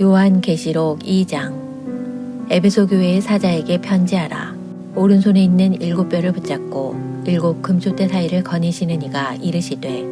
요한계시록 2장 에베소 교회의 사자에게 편지하라. 오른손에 있는 일곱 뼈를 붙잡고 일곱 금촛대 사이를 거니시는 이가 이르시되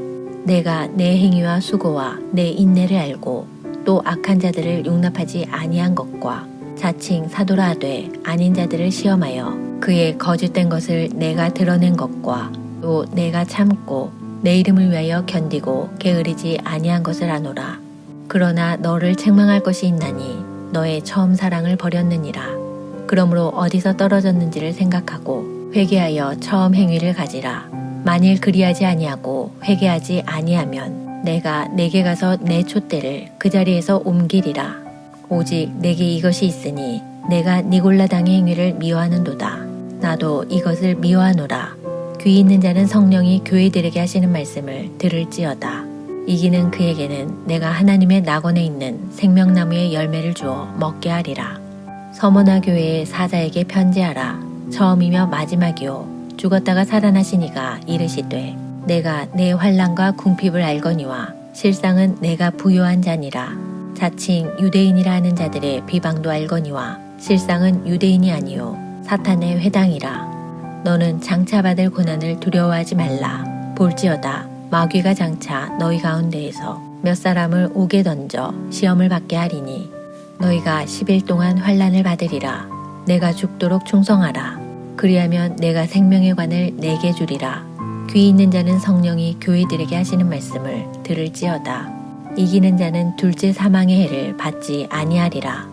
내가 내 행위와 수고와 내 인내를 알고 또 악한 자들을 용납하지 아니한 것과 자칭 사도라 하되 아닌 자들을 시험하여 그의 거짓된 것을 내가 드러낸 것과 또 내가 참고 내 이름을 위하여 견디고 게으르지 아니한 것을 아노라. 그러나 너를 책망할 것이 있나니 너의 처음 사랑을 버렸느니라. 그러므로 어디서 떨어졌는지를 생각하고 회개하여 처음 행위를 가지라. 만일 그리하지 아니하고 회개하지 아니하면 내가 내게 가서 내 촛대를 그 자리에서 옮기리라. 오직 내게 이것이 있으니 내가 니골라 당의 행위를 미워하는도다. 나도 이것을 미워하노라. 귀 있는 자는 성령이 교회들에게 하시는 말씀을 들을지어다. 이기는 그에게는 내가 하나님의 낙원에 있는 생명나무의 열매를 주어 먹게 하리라. 서머나 교회의 사자에게 편지하라. 처음이며 마지막이요. 죽었다가 살아나시니가 이르시되 내가 내 환란과 궁핍을 알거니와 실상은 내가 부요한 자니라. 자칭 유대인이라 하는 자들의 비방도 알거니와 실상은 유대인이 아니요 사탄의 회당이라. 너는 장차 받을 고난을 두려워하지 말라. 볼지어다 마귀가 장차 너희 가운데에서 몇 사람을 옥에 던져 시험을 받게 하리니 너희가 10일 동안 환란을 받으리라. 내가 죽도록 충성하라. 그리하면 내가 생명의 관을 내게 주리라. 귀 있는 자는 성령이 교회들에게 하시는 말씀을 들을지어다. 이기는 자는 둘째 사망의 해를 받지 아니하리라.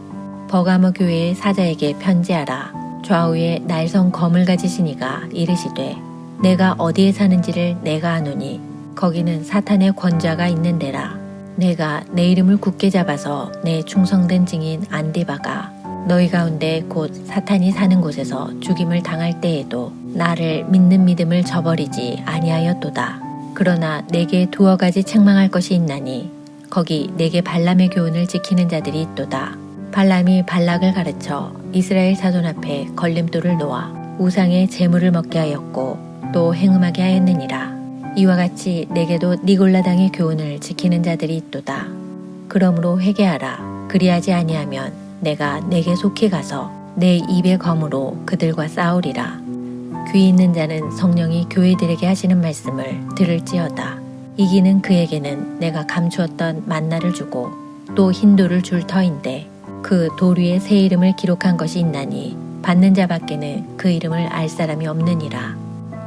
버가모 교회의 사자에게 편지하라. 좌우에 날성 검을 가지시니가 이르시되 내가 어디에 사는지를 내가 아노니 거기는 사탄의 권좌가 있는 데라. 내가 내 이름을 굳게 잡아서 내 충성된 증인 안디바가 너희 가운데 곧 사탄이 사는 곳에서 죽임을 당할 때에도 나를 믿는 믿음을 저버리지 아니하였도다. 그러나 내게 두어 가지 책망할 것이 있나니 거기 내게 발람의 교훈을 지키는 자들이 있도다. 발람이 발락을 가르쳐 이스라엘 사돈 앞에 걸림돌을 놓아 우상의 재물을 먹게 하였고 또 행음하게 하였느니라. 이와 같이 내게도 니골라당의 교훈을 지키는 자들이 있도다. 그러므로 회개하라. 그리하지 아니하면 내가 내게 속히 가서 내 입의 검으로 그들과 싸우리라. 귀 있는 자는 성령이 교회들에게 하시는 말씀을 들을지어다. 이기는 그에게는 내가 감추었던 만나를 주고 또 흰돌을 줄 터인데 그돌 위에 새 이름을 기록한 것이 있나니 받는 자밖에는 그 이름을 알 사람이 없느니라.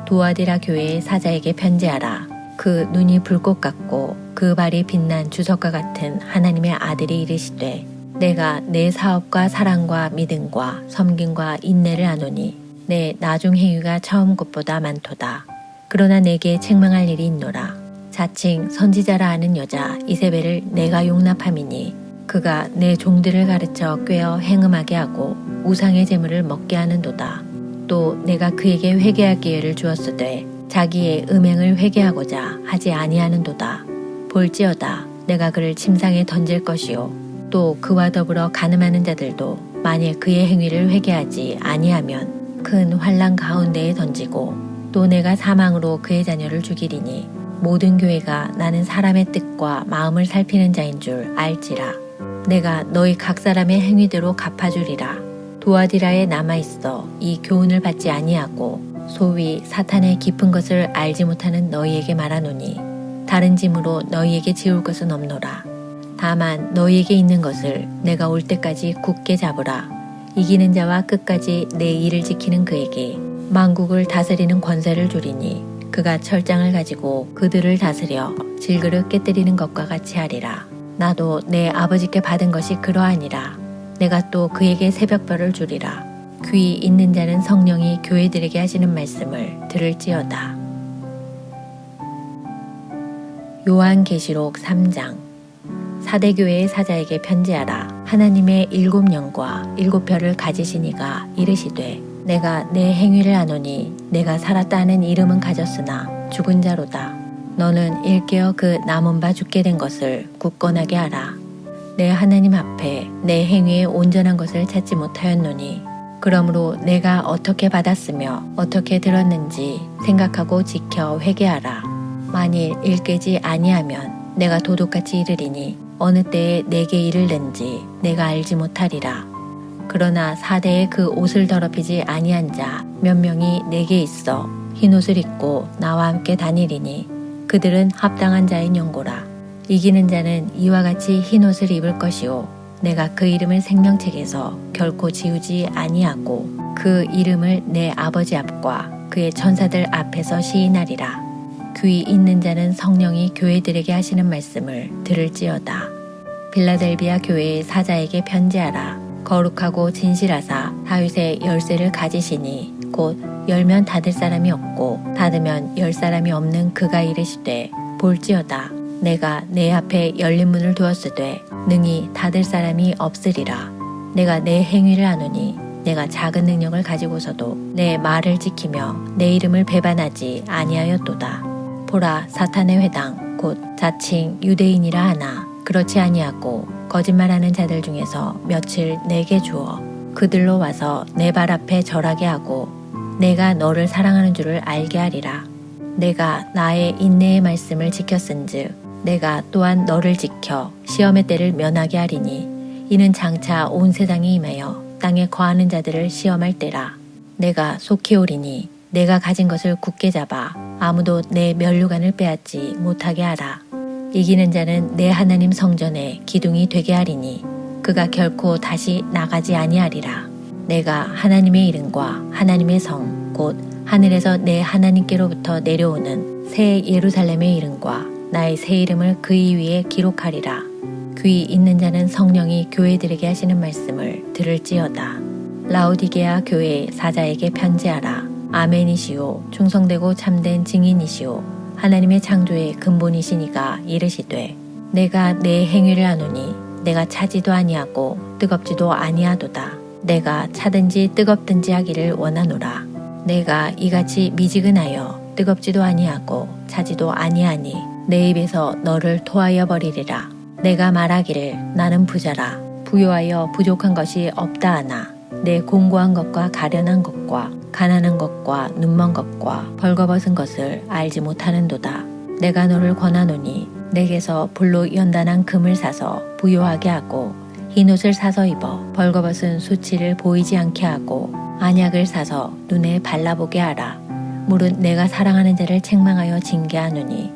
도아디라 교회의 사자에게 편지하라. 그 눈이 불꽃 같고 그 발이 빛난 주석과 같은 하나님의 아들이 이르시되 내가 내 사업과 사랑과 믿음과 섬김과 인내를 아노니 내 나중 행위가 처음 것보다 많도다. 그러나 내게 책망할 일이 있노라. 자칭 선지자라 하는 여자 이세벨을 내가 용납함이니 그가 내 종들을 가르쳐 꿰어 행음하게 하고 우상의 재물을 먹게 하는도다. 또 내가 그에게 회개할 기회를 주었으되 자기의 음행을 회개하고자 하지 아니하는도다. 볼지어다. 내가 그를 침상에 던질 것이요. 또 그와 더불어 가늠하는 자들도 만일 그의 행위를 회개하지 아니하면 큰 환란 가운데에 던지고 또 내가 사망으로 그의 자녀를 죽이리니 모든 교회가 나는 사람의 뜻과 마음을 살피는 자인 줄 알지라. 내가 너희 각 사람의 행위대로 갚아주리라 도아디라에 남아 있어 이 교훈을 받지 아니하고 소위 사탄의 깊은 것을 알지 못하는 너희에게 말하노니 다른 짐으로 너희에게 지울 것은 없노라. 다만 너희에게 있는 것을 내가 올 때까지 굳게 잡으라. 이기는 자와 끝까지 내 일을 지키는 그에게 만국을 다스리는 권세를 주리니 그가 철장을 가지고 그들을 다스려 질그릇 깨뜨리는 것과 같이 하리라. 나도 내 아버지께 받은 것이 그러하니라. 내가 또 그에게 새벽별을 주리라. 귀 있는 자는 성령이 교회들에게 하시는 말씀을 들을지어다. 요한계시록 3장 사대교회의 사자에게 편지하라. 하나님의 일곱 영과 일곱 별을 가지시니가 이르시되 내가 내 행위를 아노니 내가 살았다 하는 이름은 가졌으나 죽은 자로다. 너는 일깨어 그 남은 바 죽게 된 것을 굳건하게 하라. 내 하나님 앞에 내 행위에 온전한 것을 찾지 못하였노니 그러므로 내가 어떻게 받았으며 어떻게 들었는지 생각하고 지켜 회개하라. 만일 일깨지 아니하면 내가 도둑같이 이르리니 어느 때에 내게 이를는지 내가 알지 못하리라. 그러나 사대에 그 옷을 더럽히지 아니한 자 몇 명이 내게 있어 흰 옷을 입고 나와 함께 다니리니 그들은 합당한 자의 연고라. 이기는 자는 이와 같이 흰 옷을 입을 것이요 내가 그 이름을 생명책에서 결코 지우지 아니하고 그 이름을 내 아버지 앞과 그의 천사들 앞에서 시인하리라. 귀 있는 자는 성령이 교회들에게 하시는 말씀을 들을지어다. 빌라델비아 교회의 사자에게 편지하라. 거룩하고 진실하사 다윗의 열쇠를 가지시니 곧 열면 닫을 사람이 없고 닫으면 열 사람이 없는 그가 이르시되 볼지어다. 내가 내 앞에 열린 문을 두었으되 능히 닫을 사람이 없으리라. 내가 내 행위를 아노니 내가 작은 능력을 가지고서도 내 말을 지키며 내 이름을 배반하지 아니하였도다. 보라 사탄의 회당 곧 자칭 유대인이라 하나 그렇지 아니하고 거짓말하는 자들 중에서 며칠 내게 주어 그들로 와서 내 발 앞에 절하게 하고 내가 너를 사랑하는 줄을 알게 하리라. 내가 나의 인내의 말씀을 지켰은즉 내가 또한 너를 지켜 시험의 때를 면하게 하리니 이는 장차 온 세상이 임하여 땅에 거하는 자들을 시험할 때라. 내가 속히 오리니 내가 가진 것을 굳게 잡아 아무도 내 면류관을 빼앗지 못하게 하라. 이기는 자는 내 하나님 성전에 기둥이 되게 하리니 그가 결코 다시 나가지 아니하리라. 내가 하나님의 이름과 하나님의 성 곧 하늘에서 내 하나님께로부터 내려오는 새 예루살렘의 이름과 나의 새 이름을 그이 위에 기록하리라. 귀 있는 자는 성령이 교회들에게 하시는 말씀을 들을지어다. 라우디게아 교회 사자에게 편지하라. 아멘이시오. 충성되고 참된 증인이시오. 하나님의 창조의 근본이시니가 이르시되 내가 내 행위를 아노니 내가 차지도 아니하고 뜨겁지도 아니하도다. 내가 차든지 뜨겁든지 하기를 원하노라. 내가 이같이 미지근하여 뜨겁지도 아니하고 차지도 아니하니 내 입에서 너를 토하여 버리리라. 내가 말하기를 나는 부자라. 부요하여 부족한 것이 없다 하나 내 공고한 것과 가련한 것과 가난한 것과 눈먼 것과 벌거벗은 것을 알지 못하는도다. 내가 너를 권하노니 내게서 불로 연단한 금을 사서 부요하게 하고 흰 옷을 사서 입어 벌거벗은 수치를 보이지 않게 하고 안약을 사서 눈에 발라보게 하라. 물은 내가 사랑하는 자를 책망하여 징계하노니